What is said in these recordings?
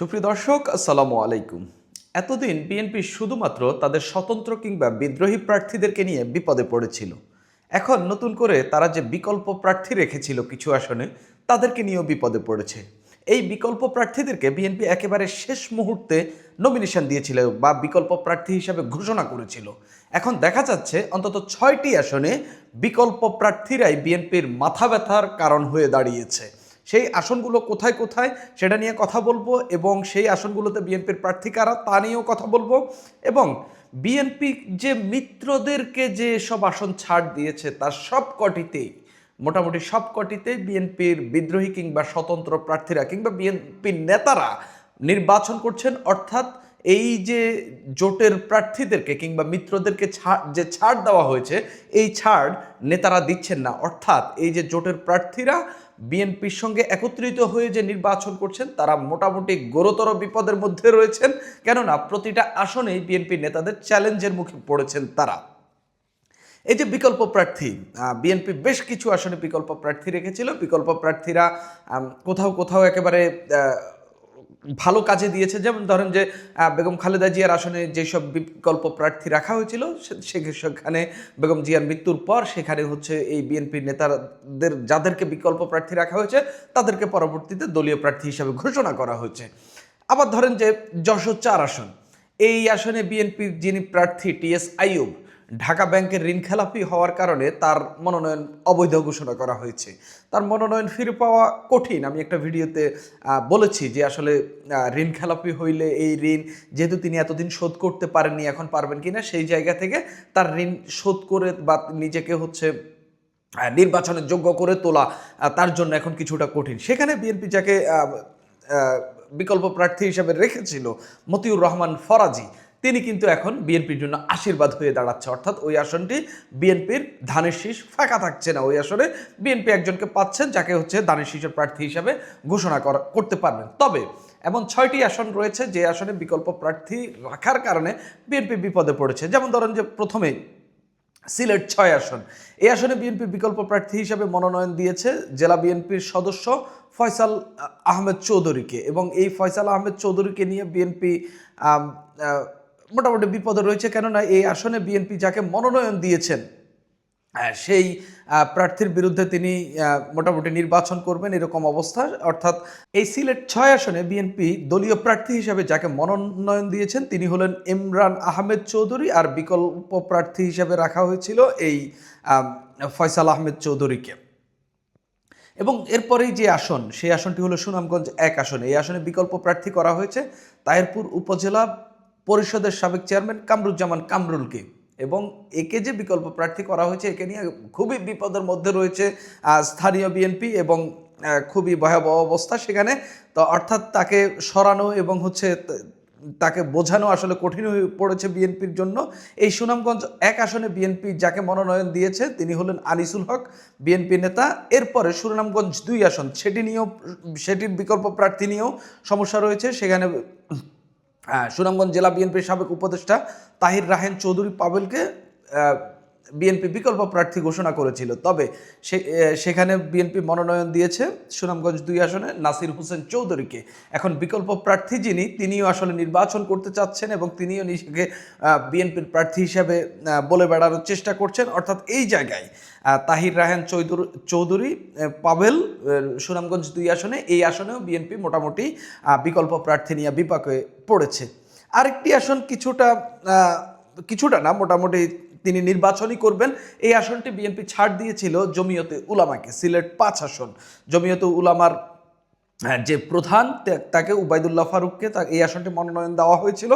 সুপ্রিয় দর্শক, আসসালামু আলাইকুম। এতদিন বিএনপি শুধুমাত্র তাদের স্বতন্ত্র কিংবা বিদ্রোহী প্রার্থীদেরকে নিয়ে বিপদে পড়েছিল। এখন নতুন করে তারা যে বিকল্প প্রার্থী রেখেছিল কিছু আসনে, তাদেরকে নিয়েও বিপদে পড়েছে। এই বিকল্প প্রার্থীদেরকে বিএনপি একেবারে শেষ মুহূর্তে নমিনেশন দিয়েছিল বা বিকল্প প্রার্থী হিসাবে ঘোষণা করেছিল। এখন দেখা যাচ্ছে অন্তত ছয়টি আসনে বিকল্প প্রার্থীরাই বিএনপির মাথা ব্যথার কারণ হয়ে দাঁড়িয়েছে। সেই আসনগুলো কোথায় কোথায় সেটা নিয়ে কথা বলব এবং সেই আসনগুলোতে বিএনপির প্রার্থী কারা তা নিয়েও কথা বলব। এবং বিএনপি যে মিত্রদেরকে যে সব আসন ছাড় দিয়েছে তার সব কটিতেই, মোটামুটি সব কটিতে বিএনপির বিদ্রোহী কিংবা স্বতন্ত্র প্রার্থীরা কিংবা বিএনপির নেতারা নির্বাচন করছেন। অর্থাৎ এই যে জোটের প্রার্থীদেরকে কিংবা মিত্রদেরকে ছাড় যে ছাড় দেওয়া হয়েছে, এই ছাড় নেতারা দিচ্ছেন না। অর্থাৎ এই যে জোটের প্রার্থীরা বিএনপির সঙ্গে একত্রিত হয়ে যে নির্বাচন করছেন, তারা মোটামুটি গুরুতর বিপদের মধ্যে রয়েছেন। কেননা প্রতিটা আসনেই বিএনপি নেতাদের চ্যালেঞ্জের মুখে পড়েছেন তারা। এই যে বিকল্প প্রার্থী বিএনপি বেশ কিছু আসনে বিকল্প প্রার্থী রেখেছিল। বিকল্প প্রার্থীরা কোথাও কোথাও একেবারে ভালো কাজে দিয়েছে। যেমন ধরেন যে বেগম খালেদা জিয়ার আসনে যেসব বিকল্প প্রার্থী রাখা হয়েছিল সেখানে বেগম জিয়ার মৃত্যুর পর সেখানে হচ্ছে এই বিএনপি নেতাদের, যাদেরকে বিকল্প প্রার্থী রাখা হয়েছে, তাদেরকে পরবর্তীতে দলীয় প্রার্থী হিসাবে ঘোষণা করা হয়েছে। আবার ধরেন যে, যশোর চার আসন, এই আসনে বিএনপির যিনি প্রার্থী টিএস আইয়ুব ঢাকা ব্যাংকের ঋণ খেলাপি হওয়ার কারণে তার মনোনয়ন অবৈধ ঘোষণা করা হয়েছে। তার মনোনয়ন ফিরে পাওয়া কঠিন। আমি একটা ভিডিওতে বলেছি যে আসলে ঋণ খেলাপি হইলে এই ঋণ যেহেতু তিনি এতদিন শোধ করতে পারেননি, এখন পারবেন কিনা সেই জায়গা থেকে তার ঋণ শোধ করে বা নিজেকে হচ্ছে নির্বাচনের যোগ্য করে তোলা তার জন্য এখন কিছুটা কঠিন। সেখানে বিএনপি যাকে বিকল্প প্রার্থী হিসেবে রেখেছিল মতিউর রহমান ফরাজি তিনি কিন্তু এখন বিএনপির জন্য আশীর্বাদ হয়ে দাঁড়াচ্ছে। অর্থাৎ ওই আসনটি বিএনপির ধানের শীষ ফাঁকা থাকছে না। ওই আসনে বিএনপি একজনকে পাচ্ছেন, যাকে হচ্ছে ধানের শীষের প্রার্থী হিসাবে ঘোষণা করা, করতে পারবেন। তবে এমন ছয়টি আসন রয়েছে যে আসনে বিকল্প প্রার্থী রাখার কারণে বিএনপি বিপদে পড়েছে। যেমন ধরেন যে প্রথমেই সিলেট ছয় আসন। এই আসনে বিএনপি বিকল্প প্রার্থী হিসাবে মনোনয়ন দিয়েছে জেলা বিএনপির সদস্য ফয়সাল আহমেদ চৌধুরীকে। এবং এই ফয়সাল আহমেদ চৌধুরীকে নিয়ে বিএনপি মোটামুটি বিপদে রয়েছে, কেননা এই আসনে বিএনপি যাকে মনোনয়ন দিয়েছেন সেই প্রার্থীর বিরুদ্ধে তিনি মোটামুটি নির্বাচন করবেন এরকম অবস্থা। অর্থাৎ এই সিলেট ছয় আসনে বিএনপি দলীয় প্রার্থী হিসাবে যাকে মনোনয়ন দিয়েছেন, তিনি হলেন ইমরান আহমেদ চৌধুরী আর বিকল্প প্রার্থী হিসাবে রাখা হয়েছিল এই ফয়সাল আহমেদ চৌধুরীকে। এবং এরপরেই যে আসন, সেই আসনটি হলো সুনামগঞ্জ এক আসনে। এই আসনে বিকল্প প্রার্থী করা হয়েছে তাহিরপুর উপজেলা পরিষদের সাবেক চেয়ারম্যান কামরুজ্জামান কামরুলকে। এবং একে যে বিকল্প প্রার্থী করা হয়েছে, একে নিয়ে খুবই বিপদের মধ্যে রয়েছে স্থানীয় বিএনপি এবং খুবই ভয়াবহ অবস্থা সেখানে। তো অর্থাৎ তাকে সরানো এবং হচ্ছে তাকে বোঝানো আসলে কঠিন হয়ে পড়েছে বিএনপির জন্য। এই সুনামগঞ্জ এক আসনে বিএনপি যাকে মনোনয়ন দিয়েছে, তিনি হলেন আনিসুল হক, বিএনপি নেতা। এরপরে সুনামগঞ্জ দুই আসন, সেটি নিয়েও, সেটির বিকল্প প্রার্থী নিয়েও সমস্যা রয়েছে। সেখানে সুনামগঞ্জ জেলা বিএনপির সাবেক উপদেষ্টা তাহির রাহেন চৌধুরী পাবেলকে বিএনপি বিকল্প প্রার্থী ঘোষণা করেছিল। তবে সেখানে বিএনপি মনোনয়ন দিয়েছে সুনামগঞ্জ দুই আসনে নাসির হোসেন চৌধুরীকে। এখন বিকল্প প্রার্থী যিনি তিনিও আসলে নির্বাচন করতে চাচ্ছেন এবং তিনিও নিজেকে বিএনপির প্রার্থী হিসাবে বলে বেড়ানোর চেষ্টা করছেন। অর্থাৎ এই জায়গায় তাহির রাহেন চৌধুরী চৌধুরী আহ, সুনামগঞ্জ দুই আসনে এই আসনেও বিএনপি মোটামুটি বিকল্প প্রার্থী নিয়ে বিপাকে পড়েছে। আরেকটি আসন কিছুটা কিছুটা না মোটামুটি তিনি নির্বাচনই করবেন। এই আসনটি বিএনপি ছাড় দিয়েছিল জমিয়তে উলামাকে সিলেট পাঁচ আসন। জমিয়তে উলামার হ্যাঁ, যে প্রধান তাকে উবাইদুল্লাহ ফারুককে তা এই আসনটি মনোনয়ন দেওয়া হয়েছিল।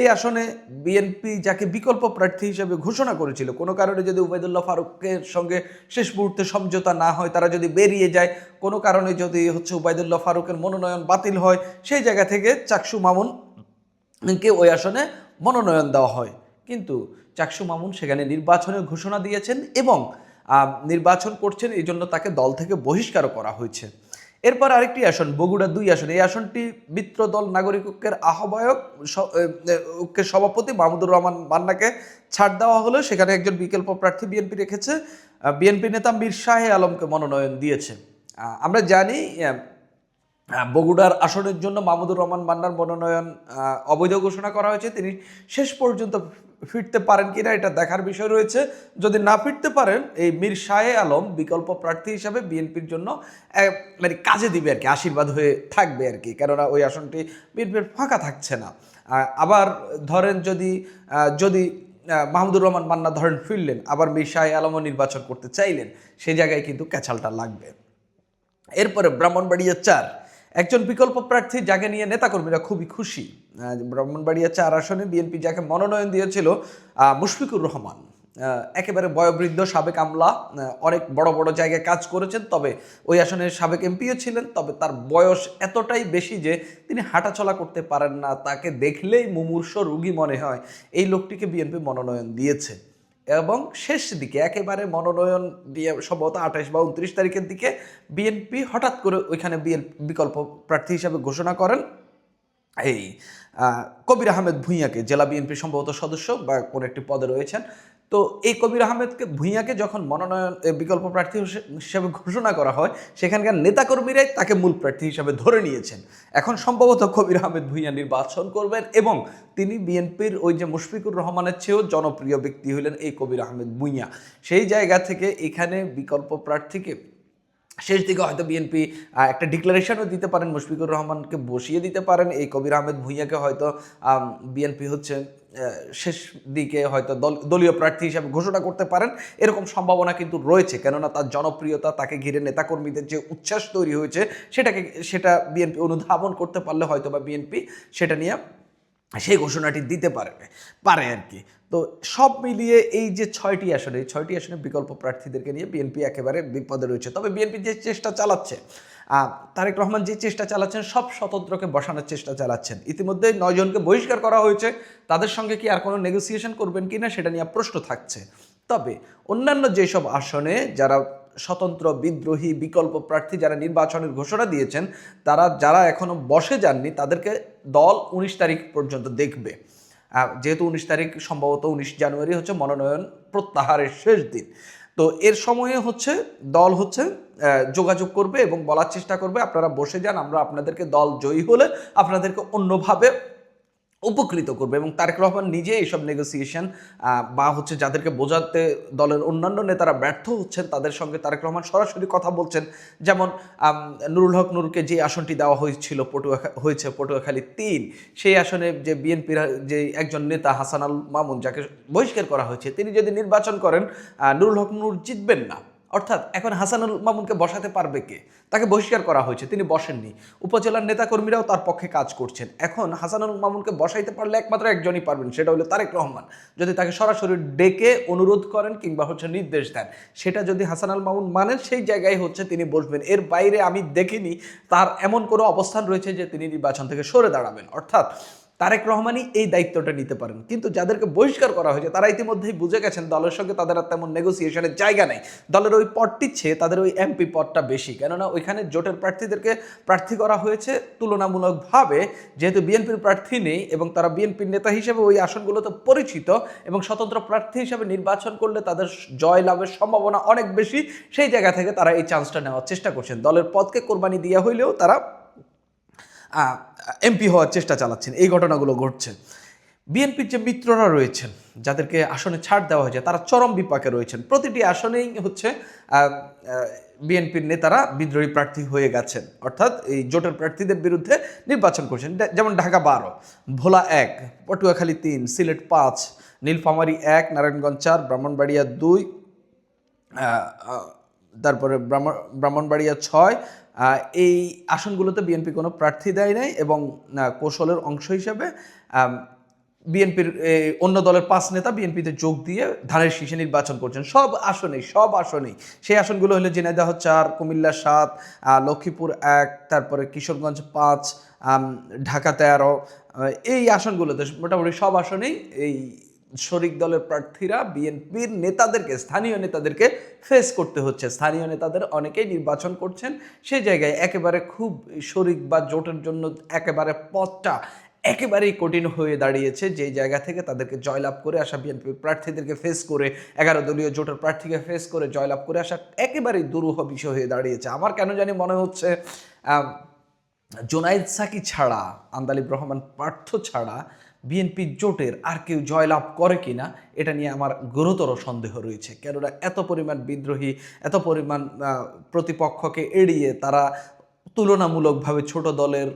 এই আসনে বিএনপি যাকে বিকল্প প্রার্থী হিসেবে ঘোষণা করেছিল কোনো কারণে যদি উবাইদুল্লাহ ফারুকের সঙ্গে শেষ মুহূর্তে সমঝোতা না হয় তারা যদি বেরিয়ে যায় কোনো কারণে যদি হচ্ছে উবাইদুল্লাহ ফারুকের মনোনয়ন বাতিল হয় সেই জায়গা থেকে চাকসু মামুন কে ওই আসনে মনোনয়ন দেওয়া হয়। কিন্তু চাকসু মামুন সেখানে নির্বাচনের ঘোষণা দিয়েছেন এবং নির্বাচন করছেন, এই জন্য তাকে দল থেকে বহিষ্কারও করা হয়েছে। এরপর আরেকটি আসন, বগুড়া দুই আসন। এই আসনটি মিত্র দল নাগরিক ঐক্যের আহ্বায়ক ঐক্যের সভাপতি মাহমুদুর রহমান মান্নাকে ছাড় দেওয়া হলো। সেখানে একজন বিকল্প প্রার্থী বিএনপি রেখেছে। বিএনপি নেতা মীর শাহে আলমকে মনোনয়ন দিয়েছে। আমরা জানি বগুড়ার আসনের জন্য মাহমুদুর রহমান মান্নার মনোনয়ন অবৈধ ঘোষণা করা হয়েছে। তিনি শেষ পর্যন্ত ফিরতে পারেন কিনা এটা দেখার বিষয় রয়েছে। যদি না ফিরতে পারেন, এই মীর শাহে আলম বিকল্প প্রার্থী হিসাবে বিএনপির জন্য মানে কাজে দিবে আর কি, আশীর্বাদ হয়ে থাকবে আর কি। কেননা ওই আসনটি বিএনপির ফাঁকা থাকছে না। আবার ধরেন যদি যদি মাহমুদুর রহমান মান্না ধরেন ফিরলেন, আবার মীর শাহে আলমও নির্বাচন করতে চাইলেন, সেই জায়গায় কিন্তু ক্যাচালটা লাগবে। এরপরে ব্রাহ্মণবাড়িয়া চার একজন বিকল্প প্রার্থী যাকে নিয়ে নেতাকর্মীরা খুবই খুশি। ব্রাহ্মণবাড়িয়া চার আসনে বিএনপি যাকে মনোনয়ন দিয়েছিল মুশফিকুর রহমান। একেবারে বয়োবৃদ্ধ সাবেক আমলা অনেক বড় বড় জায়গায় কাজ করেছেন, তবে ওই আসনের সাবেক এমপিও ছিলেন, তবে তার বয়স এতটাই বেশি যে তিনি হাঁটাচলা করতে পারেন না। তাকে দেখলেই মুমূর্ষ রুগী মনে হয়। এই লোকটিকে বিএনপি মনোনয়ন দিয়েছে। এবং শেষ দিকে একেবারে মনোনয়ন দিয়ে সম্ভবত আঠাশ বা উনত্রিশ তারিখের দিকে বিএনপি হঠাৎ করে ওইখানে বিকল্প প্রার্থী হিসাবে ঘোষণা করেন। এই কবির আহমেদ ভুঁইয়াকে জেলা বিএনপি সম্ভবত সদস্য বা কোনো একটি পদে রয়েছেন। তো এই কবির আহমেদকে ভূঁইয়াকে যখন মনোনয়ন বিকল্প প্রার্থী হিসে- হিসেবে ঘোষণা করা হয়, সেখানকার নেতাকর্মীরাই তাকে মূল প্রার্থী হিসাবে ধরে নিয়েছেন। এখন সম্ভবত কবির আহমেদ ভূঁইয়া নির্বাচন করবেন এবং তিনি বিএনপির ওই যে মুশফিকুর রহমানের চেয়েও জনপ্রিয় ব্যক্তি হলেন এই কবির আহমেদ ভূঁইয়া। সেই জায়গা থেকে এখানে বিকল্প প্রার্থীকে শেষ দিকে হয়তো বিএনপি একটা ডিক্লারেশনও দিতে পারেন, মুশফিকুর রহমানকে বসিয়ে দিতে পারেন। এই কবির আহমেদ ভূঁইয়াকে হয়তো বিএনপি হচ্ছে শেষ দিকে হয়তো দল, দলীয় প্রার্থী হিসাবে ঘোষণা করতে পারেন। এরকম সম্ভাবনা কিন্তু রয়েছে, কেননা তার জনপ্রিয়তা, তাকে ঘিরে নেতাকর্মীদের যে উচ্ছ্বাস তৈরি হয়েছে, সেটাকে, সেটা বিএনপি অনুধাবন করতে পারলে হয়তো বা বিএনপি সেটা নিয়ে সেই ঘোষণাটি দিতে পারবে পারে আর কি। তো সব মিলিয়ে এই যে ছয়টি আসনে, এই ছয়টি আসনে বিকল্প প্রার্থীদেরকে নিয়ে বিএনপি একেবারে বিপদে রয়েছে। তবে বিএনপি যে চেষ্টা চালাচ্ছে তারেক রহমান যে চেষ্টা চালাচ্ছেন, সব স্বতন্ত্রকে বসানোর চেষ্টা চালাচ্ছেন। ইতিমধ্যে নয়জনকে বহিষ্কার করা হয়েছে। তাদের সঙ্গে কি আর কোনো নেগোসিয়েশন করবেন কি না, সেটা নিয়ে প্রশ্ন থাকছে। তবে অন্যান্য যেসব আসনে যারা স্বতন্ত্র, বিদ্রোহী, বিকল্প প্রার্থী যারা নির্বাচনের ঘোষণা দিয়েছেন, তারা, যারা এখনও বসে যাননি, তাদেরকে দল উনিশ তারিখ পর্যন্ত দেখবে। যেহেতু উনিশ তারিখ সম্ভবত উনিশ জানুয়ারি হচ্ছে মনোনয়ন প্রত্যাহারের শেষ দিন। তো এর সময়ে হচ্ছে দল হচ্ছে যোগাযোগ করবে এবং বলার চেষ্টা করবে। আপনারা বসে যান, আমরা আপনাদেরকে দল জয়ী হলে আপনাদেরকে অন্যভাবে উপকৃত করবে এবং তারেক রহমান নিজে এইসব নেগোসিয়েশন বা হচ্ছে যাদেরকে বোঝাতে দলের অন্যান্য নেতারা ব্যর্থ হচ্ছেন, তাদের সঙ্গে তারেক রহমান সরাসরি কথা বলছেন। যেমন নুরুল হক নুরকে যে আসনটি দেওয়া হয়েছিল পটুয়া হয়েছে পটুয়াখালী তিন, সেই আসনে যে বিএনপির যে একজন নেতা হাসান আল মামুন, যাকে বহিষ্কার করা হয়েছে, তিনি যদি নির্বাচন করেন নুরুল হক নুর জিতবেন না। অর্থাৎ এখন হাসানুল মামুনকে বসাতে পারবে কে? তাকে বহিষ্কার করা হয়েছে, তিনি বসেননি। উপজেলার নেতাকর্মীরাও তার পক্ষে কাজ করছেন। এখন হাসানুল মামুনকে বসাইতে পারলে একমাত্র একজনই পারবেন, সেটা হলো তারেক রহমান। যদি তাকে সরাসরি ডেকে অনুরোধ করেন কিংবা হচ্ছে নির্দেশ দেন, সেটা যদি হাসানুল মামুন মানেন, সেই জায়গায় হচ্ছে তিনি বসবেন। এর বাইরে আমি দেখিনি, তার এমন কোনো অবস্থান রয়েছে যে তিনি নির্বাচন থেকে সরে দাঁড়াবেন। অর্থাৎ তারেক রহমানই এই দায়িত্বটা নিতে পারেন। কিন্তু যাদেরকে বহিষ্কার করা হয়েছে, তারা ইতিমধ্যেই বুঝে গেছেন দলের সঙ্গে তাদের আর তেমন নেগোসিয়েশনের জায়গা নেই। দলের ওই পদটির চেয়ে তাদের ওই এমপি পদটা বেশি। কেননা ওইখানে জোটের প্রার্থীদেরকে প্রার্থী করা হয়েছে তুলনামূলকভাবে। যেহেতু বিএনপির প্রার্থী নেই এবং তারা বিএনপির নেতা হিসেবে ওই আসনগুলোতে পরিচিত এবং স্বতন্ত্র প্রার্থী হিসেবে নির্বাচন করলে তাদের জয় লাভের সম্ভাবনা অনেক বেশি, সেই জায়গা থেকে তারা এই চান্সটা নেওয়ার চেষ্টা করছেন। দলের পদকে কোরবানি দেওয়া হইলেও তারা এমপি হওয়ার চেষ্টা চালাচ্ছেন, এই ঘটনাগুলো ঘটছে। বিএনপির যে মিত্ররা রয়েছেন, যাদেরকে আসনে ছাড় দেওয়া হয়েছে, তারা চরম বিপাকে রয়েছেন। প্রতিটি আসনেই হচ্ছে বিএনপির নেতারা বিদ্রোহী প্রার্থী হয়ে গেছেন। অর্থাৎ এই জোটের প্রার্থীদের বিরুদ্ধে নির্বাচন করছেন। যেমন ঢাকা বারো, ভোলা এক, পটুয়াখালী তিন, সিলেট পাঁচ, নীলফামারী এক, নারায়ণগঞ্জ চার, ব্রাহ্মণবাড়িয়া দুই তারপরে ব্রাহ্মণ, ব্রাহ্মণবাড়িয়া ছয় এই আসনগুলোতে বিএনপি কোনো প্রার্থী দেয় নাই এবং কৌশলের অংশ হিসাবে বিএনপির অন্য দলের পাঁচ নেতা বিএনপিতে যোগ দিয়ে ধানের শীষে নির্বাচন করছেন। সব আসনেই সব আসনেই। সেই আসনগুলো হলো ঝিনাইদহ চার, কুমিল্লা সাত লক্ষ্মীপুর এক, তারপরে কিশোরগঞ্জ পাঁচ ঢাকা তেরো এই আসনগুলোতে মোটামুটি সব আসনেই এই শরিক দলের প্রার্থীরা বিএনপির নেতাদেরকে, স্থানীয় নেতাদেরকে ফেস করতে হচ্ছে। স্থানীয় নেতাদের অনেকেই নির্বাচন করছেন। সেই জায়গায় একেবারে খুব শরিক বা জোটের জন্য একেবারে পথটা একেবারেই কঠিন হয়ে দাঁড়িয়েছে। যেই জায়গা থেকে তাদেরকে জয়লাভ করে আসা বিএনপি প্রার্থীদেরকে ফেস করে, এগারো দলীয় জোটের প্রার্থীকে ফেস করে জয়লাভ করে আসা একেবারেই দুরূহ বিষয় হয়ে দাঁড়িয়েছে। আমার কেন জানি মনে হচ্ছে জোনাইদ সাকি ছাড়া, আন্দালিব রহমান পার্থ ছাড়া বিএনপি জোটের আর কেউ জয়লাভ করে কিনা, এটা নিয়ে আমার গুরুতর সন্দেহ রয়েছে। কেননা এত পরিমাণ বিদ্রোহী, এত পরিমাণ প্রতিপক্ষকে এড়িয়ে তারা তুলনামূলকভাবে ছোট দলের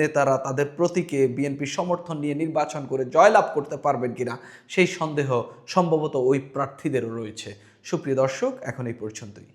নেতারা তাদের প্রতীকে বিএনপির সমর্থন নিয়ে নির্বাচন করে জয়লাভ করতে পারবেন কিনা, সেই সন্দেহ সম্ভবত ওই প্রার্থীদেরও রয়েছে। সুপ্রিয় দর্শক, এখন এই পর্যন্তই।